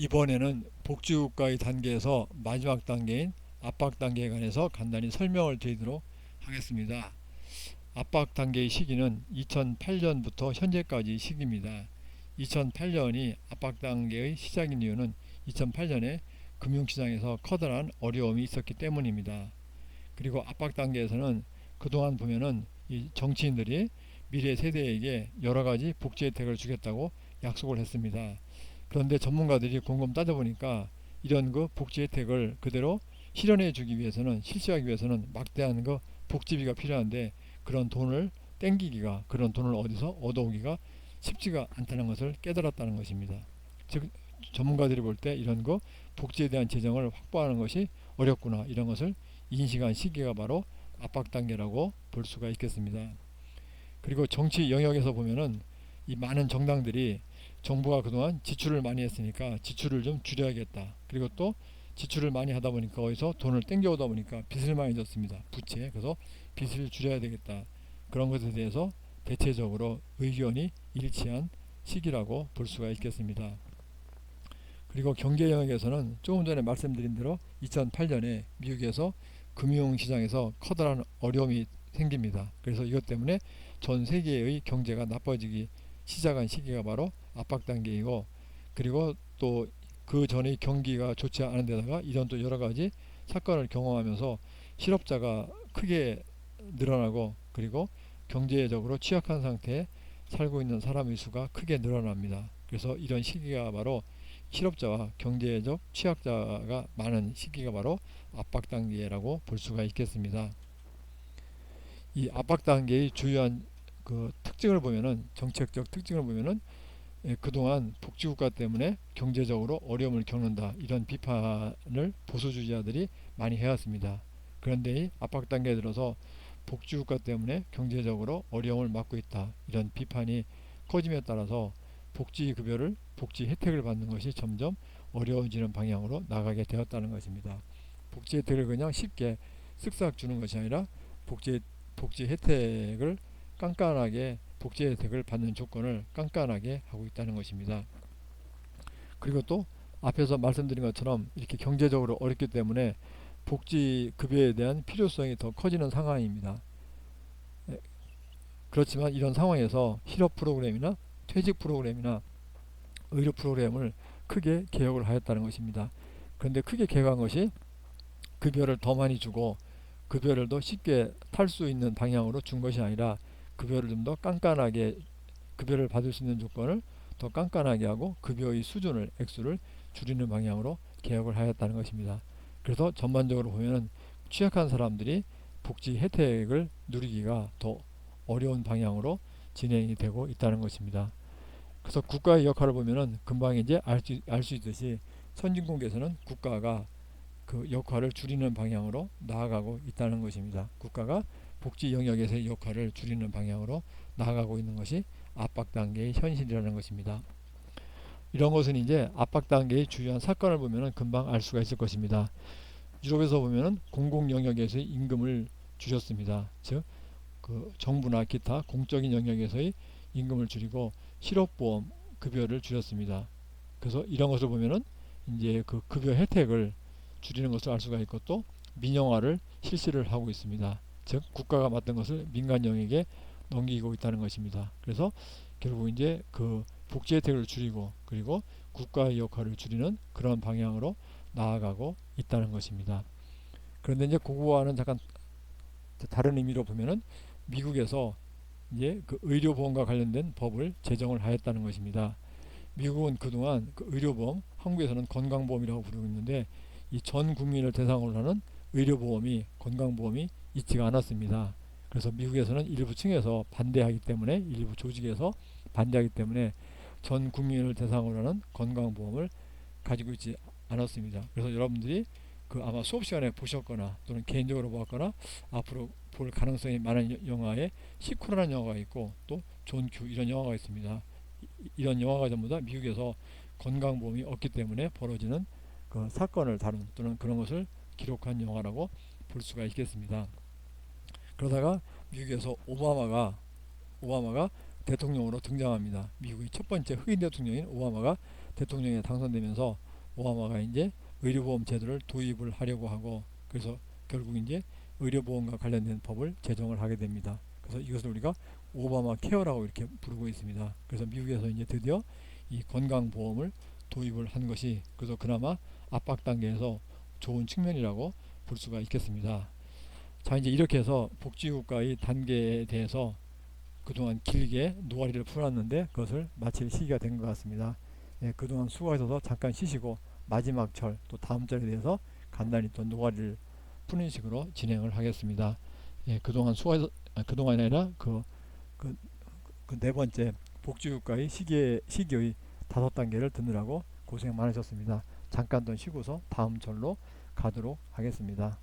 이번에는 복지국가의 단계에서 마지막 단계인 압박 단계에 관해서 간단히 설명을 드리도록 하겠습니다. 압박 단계의 시기는 2008년부터 현재까지 시기입니다. 2008년이 압박 단계의 시작인 이유는 2008년에 금융시장에서 커다란 어려움이 있었기 때문입니다. 그리고 압박 단계에서는 그동안 보면은 이 정치인들이 미래 세대에게 여러 가지 복지 혜택을 주겠다고 약속을 했습니다. 그런데 전문가들이 곰곰 따져보니까 이런 그 복지 혜택을 그대로 실현해 주기 위해서는 실시하기 위해서는 막대한 그 복지비가 필요한데 그런 돈을 땡기기가 그런 돈을 어디서 얻어오기가 쉽지가 않다는 것을 깨달았다는 것입니다. 즉 전문가들이 볼 때 이런 거 복지에 대한 재정을 확보하는 것이 어렵구나 이런 것을 인식한 시기가 바로 압박 단계라고 볼 수가 있겠습니다. 그리고 정치 영역에서 보면은 이 많은 정당들이 정부가 그동안 지출을 많이 했으니까 지출을 좀 줄여야겠다. 그리고 또 지출을 많이 하다 보니까 어디서 돈을 땡겨오다 보니까 빚을 많이 졌습니다. 부채. 그래서 빚을 줄여야 되겠다. 그런 것에 대해서 대체적으로 의견이 일치한 시기라고 볼 수가 있겠습니다. 그리고 경제 영역에서는 조금 전에 말씀드린 대로 2008년에 미국에서 금융시장에서 커다란 어려움이 생깁니다. 그래서 이것 때문에 전 세계의 경제가 나빠지기 시작한 시기가 바로 압박 단계이고 그리고 또 그 전의 경기가 좋지 않은 데다가 이런 또 여러 가지 사건을 경험하면서 실업자가 크게 늘어나고 그리고 경제적으로 취약한 상태에 살고 있는 사람의 수가 크게 늘어납니다. 그래서 이런 시기가 바로 실업자와 경제적 취약자가 많은 시기가 바로 압박 단계라고 볼 수가 있겠습니다. 이 압박 단계의 주요한 그 특징을 보면은 정책적 특징을 보면은 예, 그동안 복지국가 때문에 경제적으로 어려움을 겪는다 이런 비판을 보수주의자들이 많이 해왔습니다. 그런데 이 압박 단계에 들어서 복지국가 때문에 경제적으로 어려움을 맞고 있다 이런 비판이 커짐에 따라서 복지 급여를 복지 혜택을 받는 것이 점점 어려워지는 방향으로 나가게 되었다는 것입니다. 복지 혜택을 그냥 쉽게 쓱싹 주는 것이 아니라 복지 복지 혜택을 깐깐하게 복지 혜택을 받는 조건을 깐깐하게 하고 있다는 것입니다. 그리고 또 앞에서 말씀드린 것처럼 이렇게 경제적으로 어렵기 때문에 복지 급여에 대한 필요성이 더 커지는 상황입니다. 예, 그렇지만 이런 상황에서 실업 프로그램이나 퇴직 프로그램이나 의료 프로그램을 크게 개혁을 하였다는 것입니다. 그런데 크게 개혁한 것이 급여를 더 많이 주고 급여를 더 쉽게 탈 수 있는 방향으로 준 것이 아니라 급여를 좀 더 깐깐하게 급여를 받을 수 있는 조건을 더 깐깐하게 하고 급여의 수준을 액수를 줄이는 방향으로 개혁을 하였다는 것입니다. 그래서 전반적으로 보면은 취약한 사람들이 복지 혜택을 누리기가 더 어려운 방향으로 진행이 되고 있다는 것입니다. 그래서 국가의 역할을 보면은 금방 이제 알수 알수 있듯이 선진국에서는 국가가 그 역할을 줄이는 방향으로 나아가고 있다는 것입니다. 국가가 복지 영역에서의 역할을 줄이는 방향으로 나아가고 있는 것이 압박 단계의 현실이라는 것입니다. 이런 것은 이제 압박 단계의 주요한 사건을 보면은 금방 알 수가 있을 것입니다. 유럽에서 보면은 공공 영역에서의 임금을 줄였습니다. 즉, 그 정부나 기타 공적인 영역에서의 임금을 줄이고 실업보험 급여를 줄였습니다. 그래서 이런 것을 보면은 이제 그 급여 혜택을 줄이는 것을 알 수가 있고 또 민영화를 실시를 하고 있습니다. 즉 국가가 맡은 것을 민간 영역에 넘기고 있다는 것입니다. 그래서 결국 이제 그 복지 혜택을 줄이고 그리고 국가의 역할을 줄이는 그런 방향으로 나아가고 있다는 것입니다. 그런데 이제 그거와는 잠깐 다른 의미로 보면은 미국에서 이제 그 의료보험과 관련된 법을 제정을 하였다는 것입니다. 미국은 그동안 그 의료보험, 한국에서는 건강보험이라고 부르고 있는데 이 전 국민을 대상으로 하는 의료보험이 건강보험이 있지가 않았습니다. 그래서 미국에서는 일부 층에서 반대하기 때문에 일부 조직에서 반대하기 때문에 전 국민을 대상으로 하는 건강보험을 가지고 있지 않았습니다. 그래서 여러분들이 그 아마 수업 시간에 보셨거나 또는 개인적으로 보았거나 앞으로 볼 가능성이 많은 영화에 시크라는 영화가 있고 또 존큐 이런 영화가 있습니다. 이런 영화가 전부 다 미국에서 건강보험이 없기 때문에 벌어지는 그 사건을 다룬 또는 그런 것을 기록한 영화라고 볼 수가 있겠습니다. 그러다가 미국에서 오바마가 오바마가 대통령으로 등장합니다. 미국의 첫 번째 흑인 대통령인 오바마가 대통령에 당선되면서 오바마가 이제 의료보험 제도를 도입을 하려고 하고 그래서 결국 이제 의료보험과 관련된 법을 제정을 하게 됩니다. 그래서 이것을 우리가 오바마 케어라고 이렇게 부르고 있습니다. 그래서 미국에서 이제 드디어 이 건강보험을 도입을 한 것이 그래서 그나마 압박 단계에서 좋은 측면이라고 볼 수가 있겠습니다. 자 이제 이렇게 해서 복지국가의 단계에 대해서 그동안 길게 노가리를 풀었는데 그것을 마칠 시기가 된 것 같습니다. 예, 그동안 수고하셔서 잠깐 쉬시고 마지막 절 또 다음 절에 대해서 간단히 또 노가리를 푸는 식으로 진행을 하겠습니다. 예, 그동안 수고하셔 아, 그동안이 아니라 그그그네 번째 복지국가의 시기의 시기의 다섯 단계를 듣느라고 고생 많으셨습니다. 잠깐 더 쉬고서 다음 절로 가도록 하겠습니다.